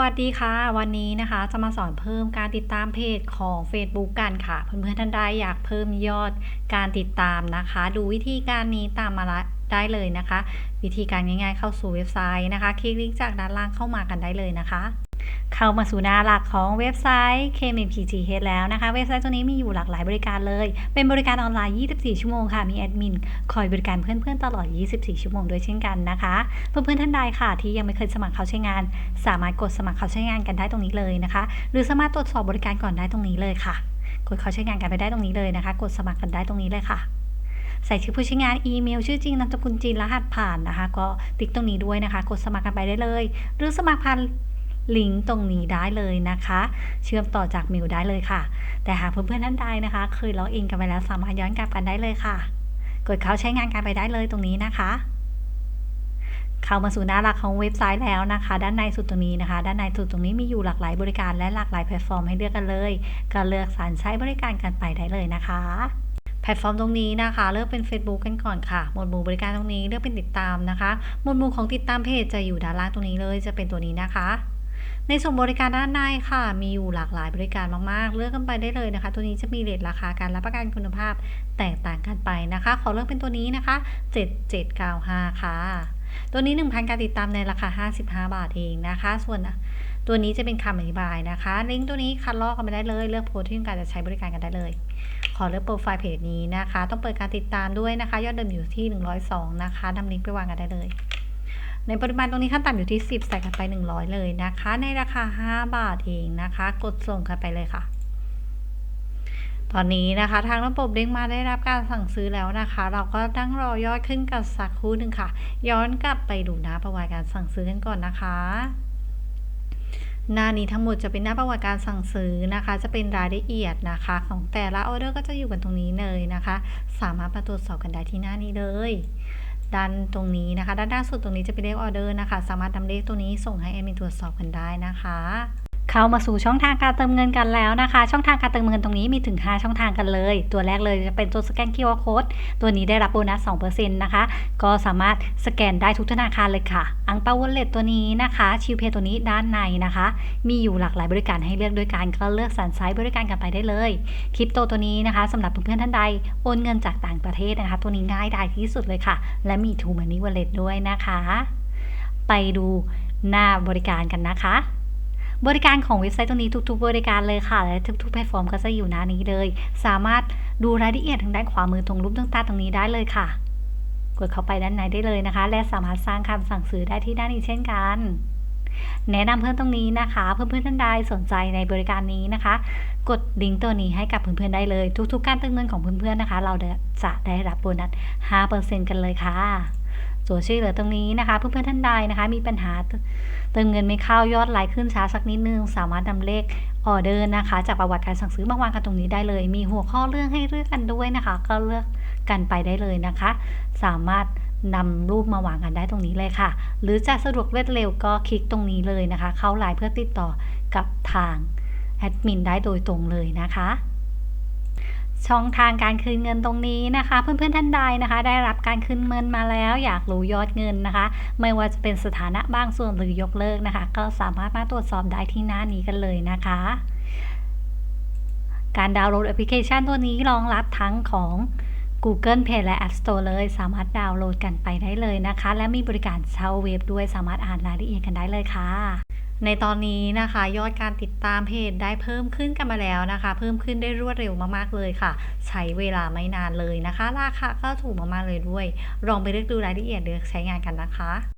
วัสดีค่ะ วันนี้นะคะจะมาสอนเพิ่มการติดตามเพจของ Facebook กันค่ะ เพื่อนๆท่านใดอยากเพิ่มยอดการติดตามนะคะ ดูวิธีการนี้ตามมาละได้เลยนะคะ วิธีการง่ายๆเข้าสู่เว็บไซต์นะคะ คลิกลิงก์จากด้านล่างเข้ามากันได้เลยนะคะ เข้ามาสู่หน้าหลักของเว็บไซต์ KMPGH แล้วนะคะ เว็บไซต์ตัวนี้มีอยู่หลากหลายบริการเลย เป็นบริการออนไลน์ 24 ชั่วโมงค่ะ มีแอดมินคอยบริการเพื่อนๆ ตลอด 24 ชั่วโมงด้วยเช่นกันนะคะ เพื่อนๆท่านใดค่ะ ที่ยังไม่เคยสมัครเข้าใช้งาน สามารถกดสมัครเข้าใช้งานกันได้ตรงนี้เลยนะคะ หรือสามารถตรวจสอบบริการก่อนได้ตรงนี้เลยค่ะ กดเข้าใช้งานกันไปได้ตรงนี้เลยนะคะ กดสมัครกันได้ตรงนี้เลยค่ะใส่ชื่อผู้ใช้งานอีเมล ชื่อจริงนามสกุลจริงรหัสผ่านนะคะ ก็ติ๊กตรงนี้ด้วยนะคะ กดสมัครกันไปได้เลย หรือสมัครผ่าน ลิงก์ตรงนี้ได้เลยนะคะ เชื่อมต่อจากเมลได้เลยค่ะ แต่หากเพื่อนๆท่านใดนะคะ เคยล็อกอินกันไปแล้วสามารถย้อนกลับกันได้เลยค่ะ กดเข้าใช้งานกันไปได้เลยตรงนี้นะคะเข้ามาสู่หน้าหลักของเว็บไซต์แล้วนะคะ ด้านในสุดตรงนี้นะคะ ด้านในสุดตรงนี้มีอยู่หลากหลายบริการและหลากหลายแพลตฟอร์มให้เลือกกันเลย ก็เลือกสรรใช้บริการกันไปได้เลยนะคะ แพลตฟอร์มตรงนี้นะคะ เลือกเป็น Facebook กันก่อนค่ะหมวดหมู่บริการตรงนี้เลือกเป็นติดตามนะคะหมวดหมู่ของติดตามเพจจะอยู่ด้านล่างตรงนี้เลยจะเป็นตัวนี้นะคะ ในส่วนบริการด้านในค่ะ มีอยู่หลากหลายบริการมากๆ เลือกกันไปได้เลยนะคะ ตัวนี้จะมีเรทราคาการรับประกันคุณภาพแตกต่างกันไปนะคะ ขอเลือกเป็นตัวนี้นะคะ 7795 ค่ะ ตัวนี้ 1,000 การติดตามในราคา 55 บาทเองนะคะ ส่วนตัวนี้จะเป็นคำอธิบายนะคะ ลิงก์ตัวนี้คัดลอกกันไปได้เลย เลือกโพสที่ต้องการจะใช้บริการกันได้เลย ขอเลือกโปรไฟล์เพจนี้นะคะ ต้องเปิดการติดตามด้วยนะคะ ยอดเดิมอยู่ที่ 102 นะคะนำลิงก์ไปวางกันได้เลย ในปริมาณตรงนี้ขั้นต่ำอยู่ที่ 10 ใส่กันไป 100 เลยนะคะ ในราคา 5 บาทเองนะคะ กดส่งกันไปเลยค่ะ ตอนนี้นะคะ ทางระบบเด้งมาได้รับการสั่งซื้อแล้วนะคะ เราก็ตั้งรอยอดขึ้นกันสักครู่หนึ่งค่ะ ย้อนกลับไปดูหน้าประวัติการสั่งซื้อกันก่อนนะคะหน้านี้ทั้งหมดจะเป็นหน้าประวัติการสั่งซื้อนะคะ จะเป็นรายละเอียดนะคะ ของแต่ละออเดอร์ก็จะอยู่กันตรงนี้เลยนะคะ สามารถมาตรวจสอบกันได้ที่หน้านี้เลย ด้านตรงนี้นะคะ ด้านหน้าสุดตรงนี้จะเป็นเลขออเดอร์นะคะ สามารถนำเลขตัวนี้ส่งให้แอดมินตรวจสอบกันได้นะคะ เข้ามาสู่ช่องทางการเติมเงินกันแล้วนะคะ ช่องทางการเติมเงินตรงนี้มีถึง 5 ช่องทางกันเลย ตัวแรกเลยจะเป็นตัวสแกน QR Code ตัวนี้ได้รับโบนัส2%นะคะ ก็สามารถสแกนได้ทุกธนาคารเลยค่ะ อังเปาวอลเล็ตตัวนี้นะคะชิวเพย์ตัวนี้ด้านในนะคะ มีอยู่หลากหลายบริการให้เลือกด้วยกันก็เลือกสรรใช้บริการกันไปได้เลยคริปโตตัวนี้นะคะสำหรับเพื่อนๆท่านใดโอนเงินจากต่างประเทศนะคะ ตัวนี้ง่ายดายที่สุดเลยค่ะ และมี True Money Wallet ด้วยนะคะ ไปดูหน้าบริการกันนะคะ บริการของเว็บไซต์ตรงนี้ทุก ๆ บริการเลยค่ะ และทุกๆแพลตฟอร์มก็จะอยู่หน้านี้เลย สามารถดูรายละเอียดทางด้านขวามือตรงรูปต่างๆตรงนี้ได้เลยค่ะ กดเข้าไปด้านในได้เลยนะคะ และสามารถสร้างคำสั่งซื้อได้ที่ด้านนี้เช่นกันแนะนำเพื่อนตรงนี้นะคะ เพื่อนๆท่านใดสนใจในบริการนี้นะคะ กดลิงก์ตัวนี้ให้กับเพื่อนๆได้เลย ทุกๆ การเติมเงินของเพื่อนๆนะคะ เราจะได้รับโบนัส 5%กันเลยค่ะ ส่วนช่วยเหลือตรงนี้นะคะ เพื่อนๆท่านใดนะคะ มีปัญหาเติมเงินไม่เข้ายอดไหลขึ้นช้าสักนิดนึง สามารถนำเลขออเดอร์นะคะ จากประวัติการสั่งซื้อมาวางกันตรงนี้ได้เลย มีหัวข้อเรื่องให้เลือกกันด้วยนะคะ ก็เลือกกันไปได้เลยนะคะ สามารถนำรูปมาวางกันได้ตรงนี้เลยค่ะ หรือจะสะดวกรวดเร็วก็คลิกตรงนี้เลยนะคะ เข้าไลน์เพื่อติดต่อกับทางแอดมินได้โดยตรงเลยนะคะ ช่องทางการคืนเงินตรงนี้นะคะ เพื่อนๆท่านใดนะคะ ได้รับการคืนเงินมาแล้ว อยากรู้ยอดเงินนะคะ ไม่ว่าจะเป็นสถานะบางส่วนหรือยกเลิกนะคะ ก็สามารถมาตรวจสอบได้ที่หน้านี้กันเลยนะคะการดาวน์โหลดแอปพลิเคชันตัวนี้รองรับทั้งของ Google Play และ App Store เลย สามารถดาวน์โหลดกันไปได้เลยนะคะ และมีบริการเช่าเว็บด้วยสามารถอ่านรายละเอียดกันได้เลยค่ะ ในตอนนี้นะคะยอดการติดตามเพจได้เพิ่มขึ้นกันมาแล้วนะคะ เพิ่มขึ้นได้รวดเร็วมากๆเลยค่ะ ใช้เวลาไม่นานเลยนะคะ ราคาก็ถูกมากๆเลยด้วย ลองไปเลือกดูรายละเอียดเลือกใช้งานกันนะคะ